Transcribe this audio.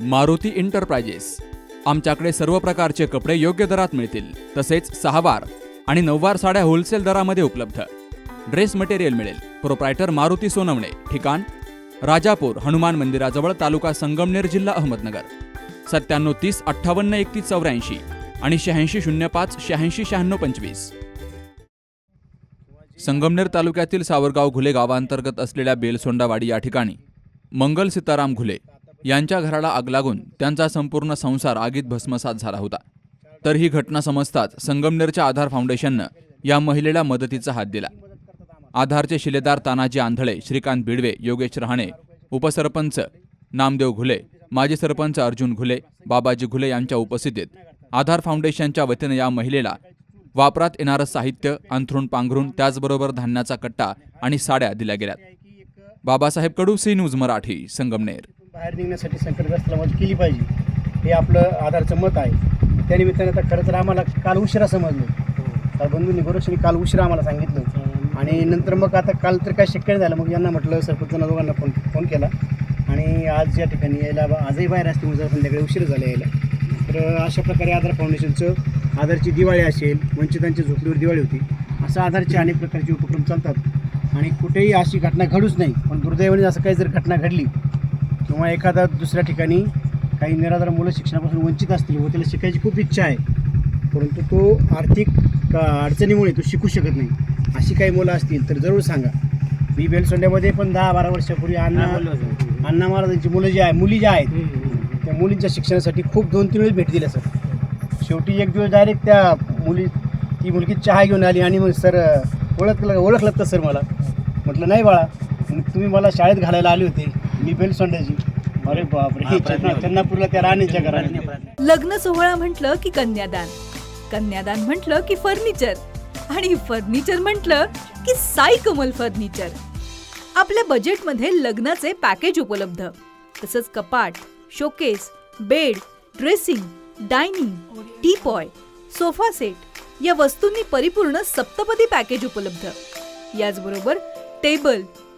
Maruti enterprises आमच्याकडे सर्व प्रकारचे कपडे योग्य दरात मिळतील. तसेच सहावार आणि नऊवार साड्या होलसेल दरामध्ये उपलब्ध. ड्रेस मटेरियल मिळेल. प्रोप्रायटर मारुती सोनवणे. ठिकाण राजापूर हनुमान मंदिराजवळ तालुका संगमनेर जिल्हा अहमदनगर. सत्त्याण्णव तीस अठ्ठावन्न एकतीस चौऱ्याऐंशी आणि शहाऐंशी शून्य पाच शहाऐंशी शहाण्णव पंचवीस. संगमनेर तालुक्यातील सावरगाव घुले गावांतर्गत असलेल्या बेलसोंडावाडी या ठिकाणी मंगल सीताराम घुले यांच्या घराला आग लागून त्यांचा संपूर्ण संसार आगीत भस्मसात झाला होता. तर ही घटना समजताच संगमनेरच्या आधार फाउंडेशननं या महिलेला मदतीचा हात दिला. आधारचे शिलेदार तानाजी आंधळे श्रीकांत बिडवे योगेश रहाणे उपसरपंच नामदेव घुले माजी सरपंच अर्जुन घुले बाबाजी घुले यांच्या उपस्थितीत आधार फाउंडेशनच्या वतीनं या महिलेला वापरात येणारं साहित्य अंथरूण पांघरून त्याचबरोबर धान्याचा कट्टा आणि साड्या दिल्या गेल्यात. Babasaheb Kadu C news Marathi Sangamner. बाहेर निघण्यासाठी संकटग्रस्ताला मदत केली पाहिजे. हे आपलं आधारचं मत आहे. त्यानिमित्ताने आता खरं तर आम्हाला काल उशिरा समजलं. काल बंधूंनी गोरक्षणी काल उशिरा आम्हाला सांगितलं. आणि नंतर मग आता काल तर काय शक्य नाही झालं. मग यांना म्हटलं सरपंचांना दोघांना फोन फोन केला. आणि आज या ठिकाणी यायला बा- आजही बाहेर असते म्हणजे संध्याकाळी उशीर झाला यायला. तर अशा प्रकारे आधार फाउंडेशनचं आधारची दिवाळी असेल वंचितांच्या झोपडीवर दिवाळी होती असं आधारचे अनेक प्रकारचे उपक्रम चालतात. आणि कुठेही अशी घटना घडूच नाही. पण दुर्दैवाने असं काही जर घटना घडली किंवा एखादा दुसऱ्या ठिकाणी काही निराधार मुलं शिक्षणापासून वंचित असतील व त्याला शिकायची खूप इच्छा आहे परंतु तो आर्थिक अडचणीमुळे तो शिकू शकत नाही. अशी काही मुलं असतील तर जरूर सांगा. मी बेलसोंड्यामध्ये पण दहा बारा वर्षापूर्वी अण्णा अण्णा महाराजांची मुलं जी आहे मुली ज्या आहेत त्या मुलींच्या शिक्षणासाठी खूप दोन तीन वेळेस भेट दिल्या सर. शेवटी एक दिवस डायरेक्ट त्या मुली ती मुलगी चहा घेऊन आली आणि मग सर ओळखलं ओळखलं तर सर मला. म्हटलं नाही बाळा मग तुम्ही मला शाळेत घालायला आले होते. मी बेलसोंड्याची अरे बापरे. चन्नापूरला त्या राणीच्या घरात. लग्न सोहळा म्हटलं की कन्यादान. कन्यादान म्हटलं की फर्निचर. आणि फर्निचर म्हटलं की साई कमल फर्निचर. आपल्या बजेटमध्ये लग्नाचे पॅकेज उपलब्ध. तसंच कपाट showcase bed dressing dining teapoy sofa set या वस्तूंनी परिपूर्ण सप्तपदी पॅकेज उपलब्ध. याचबरोबर टेबल